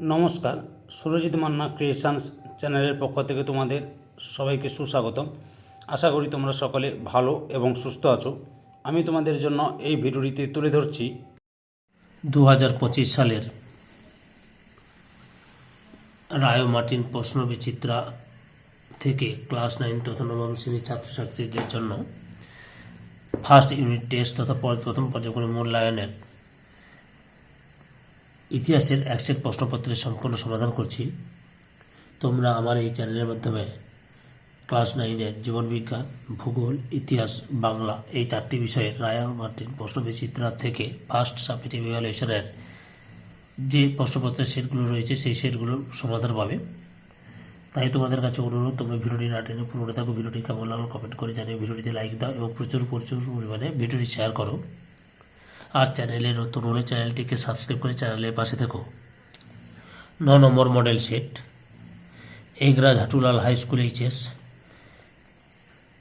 নমস্কার, সুরজিৎ মান্না ক্রিয়েশনস চ্যানেলের পক্ষ থেকে তোমাদের সবাইকে সুস্বাগতম। আশা করি তোমরা সকলে ভালো এবং সুস্থ আছো। আমি তোমাদের জন্য এই ভিডিওটিতে তুলে ধরছি দু হাজার পঁচিশ সালের রায় মার্টিন প্রশ্ন বিচিত্রা থেকে ক্লাস নাইন তথা নবম শ্রেণির ছাত্রছাত্রীদের জন্য ফার্স্ট ইউনিট টেস্ট তথা পর- প্রথম পর্যায়ক্রমে মূল্যায়নের ইতিহাসের এক সেট প্রশ্নপত্রের সম্পূর্ণ সমাধান করছি। তোমরা আমার এই চ্যানেলের মাধ্যমে ক্লাস নাইনের জীবনবিজ্ঞান ভূগোল, ইতিহাস, বাংলা এই চারটি বিষয়ের রায় মার্টিন প্রশ্ন বিচিত্রা থেকে ফার্স্ট সাবমিটিভ ইভ্যালুয়েশনের যে প্রশ্নপত্রের সেটগুলো রয়েছে, সেই সেটগুলোর সমাধান পাবে। তাই তোমাদের কাছে অনুরোধ, তোমরা ভিডিওটি না টেনে পুরোটা থাকো, ভিডিওটি কেমন লাগল কমেন্ট করে জানিয়ে ভিডিওটিতে লাইক দাও এবং প্রচুর প্রচুর পরিমাণে ভিডিওটি শেয়ার করো। আর চ্যানেলে নতুন হলে চ্যানেলটিকে সাবস্ক্রাইব করে চ্যানেলের পাশে থেকো। ন নম্বর model set, Egra Jhatulal high school HS.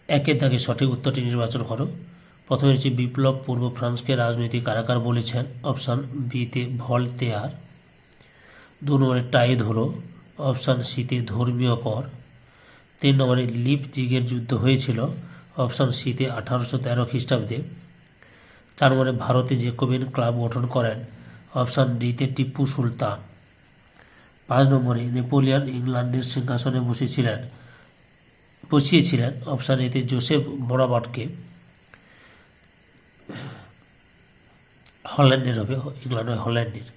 একের দাগে সঠিক উত্তরটি নির্বাচন করো। প্রথমে হচ্ছে বিপ্লব পূর্ব ফ্রান্সকে রাজনৈতিক কারাকার বলেছেন, অপশান বিতে ভল তেয়ার। দু নম্বরে টাইদ হলো অপশান সিতে ধর্মীয় কর। তিন নম্বরে লিপ জিগের যুদ্ধ হয়েছিল, অপশান সিতে আঠারোশো তেরো খ্রিস্টাব্দে। নম্বরে ভারতে জেকোবিন ক্লাব গঠন করেন। অপশান ডিতে টিপু সুলতান। পাঁচ নম্বরে নেপোলিয়ান ইংল্যান্ডের সিংহাসনে বসেছিলেন। বসিয়েছিলেন অপশান এতে জোসেফ বোনাবাটকে হল্যান্ডের হবে, ইংল্যান্ড হয় হল্যান্ডের।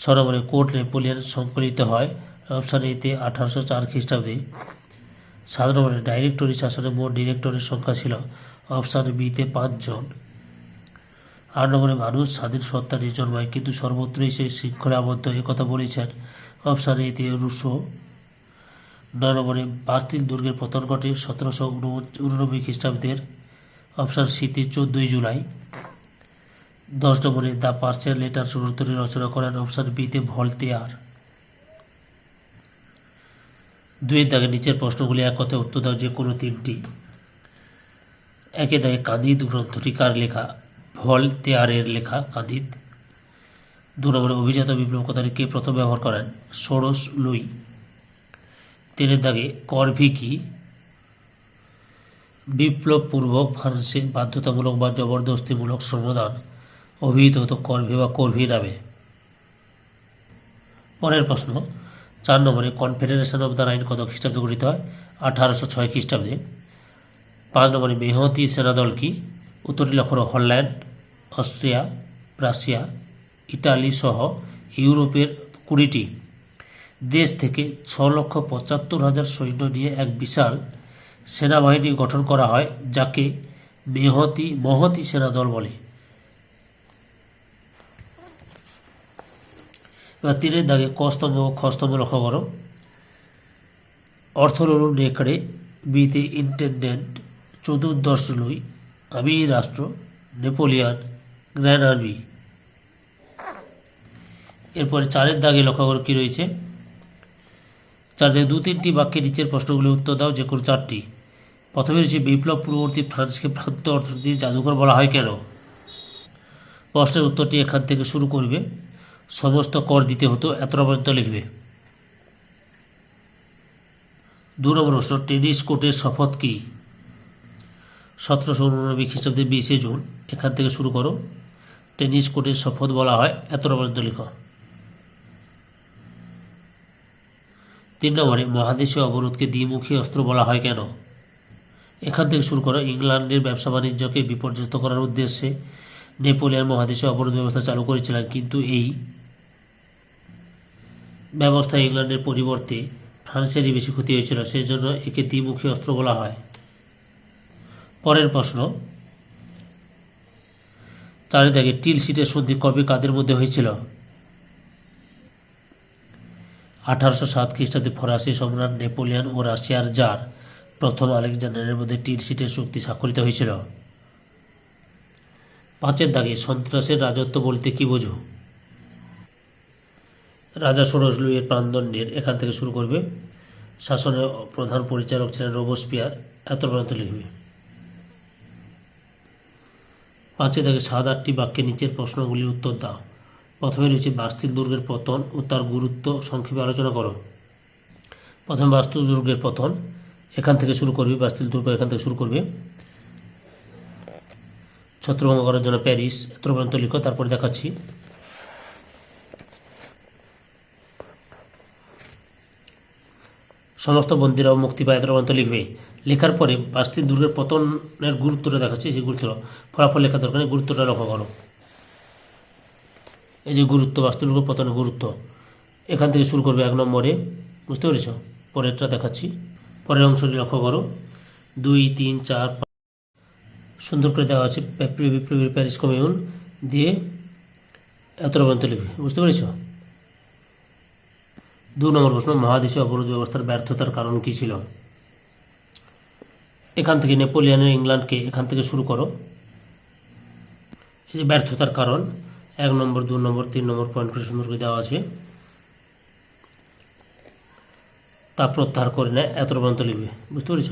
ছ নম্বরে কোর্ট নেপোলিয়ান সংকলিত হয়, অপশান এতে আঠারোশো চার খ্রিস্টাব্দে। সাত নম্বরে ডাইরেক্টরি শাসনে মোট ডিরেক্টরের সংখ্যা ছিল অপশান বিতে পাঁচজন। আট নম্বরে মানুষ স্বাধীন সত্তা নিয়ে জন্মায় কিন্তু সর্বত্রই সেই শৃঙ্খলা আবদ্ধ কথা বলেছেন অপশান এতে রুশো। নয় নম্বরে বাস্তিল দুর্গের পতন ঘটে সতেরোশো উননব্বই খ্রিস্টাব্দের অপশান সিতে চোদ্দোই জুলাই। দশ নম্বরে দ্য পার্সিয়ান লেটার সুরতরী রচনা করেন অপশান বিতে ভলতেয়ার দুয়ের দাগে নিচের প্রশ্নগুলি এক কথায় উত্তর দাও যে কোনো তিনটি। একে দাগে কাঁদিদ গ্রন্থটি কার লেখা? ভল তেয়ারের লেখা কাঁদিদ দু নম্বরে অভিজাত বিপ্লব কথাটি কে প্রথম ব্যবহার করেন? ষোড়শ লুই। তিনের দাগে করভি কি? বিপ্লব পূর্বক ফ্রান্সে বাধ্যতামূলক বা জবরদস্তিমূলক শ্রমদান অভিহিত হতো করভি বা করভি নামে। পরের প্রশ্ন, চার নম্বরে কনফেডারেশন অব দ্য রাইন কত খ্রিস্টাব্দে গঠিত হয়? আঠারোশো ছয় খ্রিস্টাব্দে। পাঁচ নম্বরে মেহতি সেনাদল কি? উত্তরটি লক্ষ্য করো হল্যান্ড, অস্ট্রিয়া রাশিয়া ইটালি সহ ইউরোপের কুড়িটি দেশ থেকে ছ লক্ষ পঁচাত্তর হাজার সৈন্য নিয়ে এক বিশাল সেনাবাহিনী গঠন করা হয়, যাকে মেহতি, মহতি সেনাদল বলে। এবার তিনের দাগে কস্তম্ভ ও খস্তম্ভ লক্ষ্য করো। অর্থলরু নেকড়ে, বিতে ইন্টেন্ডেন্ট, চতুর্দশ লুই আমি রাষ্ট্র, নেপোলিয়ান, গ্র্যান্ড আর্মি। এরপরে চারের দাগে লক্ষ্য করো কী রয়েছে। চার দু, তিনটি বাক্যের নিচের প্রশ্নগুলি উত্তর দাও, যে কোনো চারটি। প্রথমে রয়েছে বিপ্লব পূর্ববর্তী ফ্রান্সকে প্রান্ত অর্থনীতির জাদুঘর বলা হয় কেন? প্রশ্নের উত্তরটি এখান থেকে শুরু করবে। সমস্ত কর দিতে হতো এতটা পর্যন্ত লিখবে। দু নম্বর প্রশ্ন, টেনিস কোর্টের শপথ কি? সতেরোশো উননব্বই খ্রিস্টাব্দে বিশে জুন, এখান থেকে শুরু করো। টেনিস কোর্টের শপথ বলা হয় এতটা পর্যন্ত লিখো। তিন নম্বরে, মহাদেশীয় অবরোধকে দ্বিমুখী অস্ত্র বলা হয় কেন? এখান থেকে শুরু করো। ইংল্যান্ডের ব্যবসা বাণিজ্যকে বিপর্যস্ত করার উদ্দেশ্যে নেপোলিয়ান মহাদেশীয় অবরোধ ব্যবস্থা চালু করেছিলেন। কিন্তু এই ব্যবস্থা ইংল্যান্ডের পরিবর্তে ফ্রান্সেরই বেশি ক্ষতি হয়েছিল। সেই জন্য একে দ্বিমুখী অস্ত্র বলা হয়। পরের প্রশ্ন। তার দেখে টিল সিটের সন্ধি কবে কাদের মধ্যে হয়েছিল? আঠারোশো সাত খ্রিস্টাব্দে ফরাসি সম্রাট নেপোলিয়ান ও রাশিয়ার জার প্রথম আলেকজান্ডারের মধ্যে টিল সিটের চুক্তি স্বাক্ষরিত হয়েছিল। পাঁচের দাগে, সন্ত্রাসের রাজত্ব বলতে কি বোঝো? রাজা ষোড়শ লুইয়ের প্রাণদণ্ডের এখান থেকে শুরু করবে। শাসনের প্রধান পরিচালক ছিলেন রোবোস্পিয়ার। এত পর্যন্ত লিখবে। পাঁচে তাকে সাত আটটি বাক্যে নিচের প্রশ্নগুলির উত্তর দাও। প্রথমে রয়েছে বাস্তিল দুর্গের পতন ও তার গুরুত্ব সংক্ষেপে আলোচনা করো। প্রথমে বাস্তু দুর্গের পতন, এখান থেকে শুরু করবে বাস্তিল দুর্গ এখান থেকে শুরু করবে। ছত্রভঙ্গ করার জন্য প্যারিস, এত পর্যন্ত লিখো, তারপরে দেখাচ্ছি। সমস্ত বন্দীরাও মুক্তি পায় পর্যন্ত লিখবে। লেখার পরে পাঁচটি দুর্গের পতনের গুরুত্বটা দেখাচ্ছি সেই গুরুত্ব। ফলাফল লেখা দরকার গুরুত্বটা লক্ষ্য করো। এই যে গুরুত্ব বাস্তু দুর্গের পতনের গুরুত্ব। এখান থেকে শুরু করবে এক নম্বরে, বুঝতে পেরেছ? পরেরটা দেখাচ্ছি। পরের অংশটি লক্ষ্য করো। দুই, তিন, চার, পাঁচ। সুন্দর করে দেওয়া আছে প্যারিস কমিউন দিয়ে এত পর্যন্ত লিখবে। বুঝতে পেরেছ? দু নম্বর প্রশ্ন মহাদেশে অবরোধ ব্যবস্থার ব্যর্থতার কারণ কী ছিল? এখান থেকে নেপোলিয়ানের ইংল্যান্ডকে এখান থেকে শুরু করো। এই যে ব্যর্থতার কারণ, এক নম্বর, দু নম্বর, তিন নম্বর পয়েন্ট করে সুন্দর করে দেওয়া আছে। তা প্রত্যাহার করে নেয় এত পর্যন্ত লিখবে। বুঝতে পেরেছ?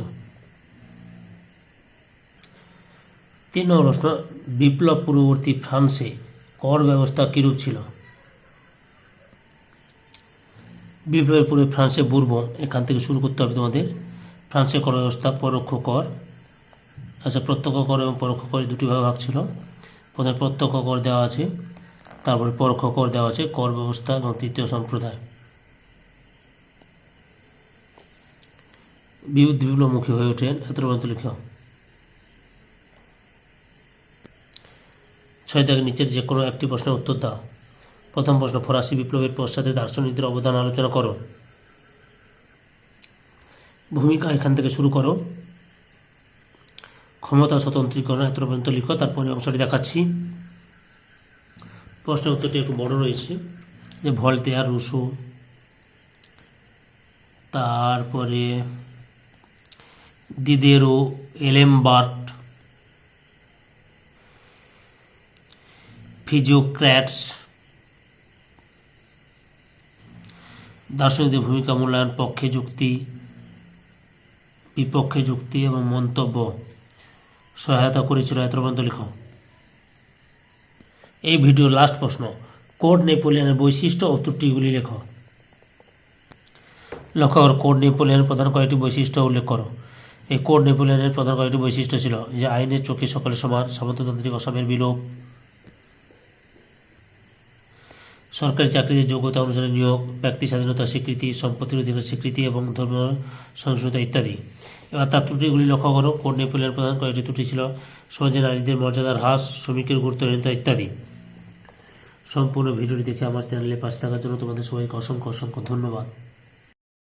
তিন নম্বর প্রশ্ন, বিপ্লব পূর্ববর্তী ফ্রান্সে কর ব্যবস্থা কীরূপ ছিল? বিপ্লবের পূর্বে ফ্রান্সে বুর্ব এখান থেকে শুরু করতে হবে তোমাদের। ফ্রান্সে কর ব্যবস্থা, পরোক্ষ কর। আচ্ছা প্রত্যক্ষ কর এবং পরোক্ষ কর দুটি ভাগে ভাগ ছিল। প্রথমে প্রত্যক্ষ কর দেওয়া আছে, তারপরে পরোক্ষ কর দেওয়া আছে, কর ব্যবস্থা এবং তৃতীয় সম্প্রদায়। বিরুদ্ধ বিপ্লবমুখী হয়ে ওঠেন। এত পর্যন্ত লিখো ছয় দাগের নিচের যে কোনো একটি প্রশ্নের উত্তর দাও। প্রথম প্রশ্ন, ফরাসি বিপ্লবের পশ্চাতে দার্শনিকদের অবদান আলোচনা করো। ভূমিকা এখান থেকে শুরু করো। ক্ষমতা স্বতন্ত্রীকরণ এত পর্যন্ত লিখো, তারপরে অংশটি দেখাচ্ছি। প্রশ্নের উত্তরটি একটু বড় রয়েছে, যে ভলতেয়ার রুশো, তারপরে দিদেরো এলেমবার্ট, ফিজিওক্র্যাটস দার্শনিকদের ভূমিকা মূল্যায়ন, পক্ষে যুক্তি, বিপক্ষে যুক্তি এবং মন্তব্য সহায়তা করেছিল এত পর্যন্ত লিখো এই ভিডিওর লাস্ট প্রশ্ন, কোড নেপোলিয়ানের বৈশিষ্ট্য ও ত্রুটিগুলি লেখ। লক্ষ্য করো, কোড নেপোলিয়নের প্রধান কয়েকটি বৈশিষ্ট্য উল্লেখ করো। এই কোড নেপোলিয়ানের প্রধান কয়েকটি বৈশিষ্ট্য ছিল যে, আইনের চোখে সকলে সমান, সামন্ততান্ত্রিক অসমের বিলোপ সরকারি চাকরিতে যোগ্যতা অনুসারে নিয়োগ, ব্যক্তি স্বাধীনতা স্বীকৃতি, সম্পত্তির অধিকার স্বীকৃতি এবং ধর্ম সহিংসতা ইত্যাদি। এবার তার ত্রুটিগুলি লক্ষ্য করো। কোড নেপোলিয়নের প্রধান কয়েকটি ত্রুটি ছিল সমাজে নারীদের মর্যাদার হ্রাস, শ্রমিকের গুরুত্বহীনতা ইত্যাদি। সম্পূর্ণ ভিডিওটি দেখে আমার চ্যানেলে পাশে থাকার জন্য তোমাদের সবাইকে অসংখ্য অসংখ্য ধন্যবাদ।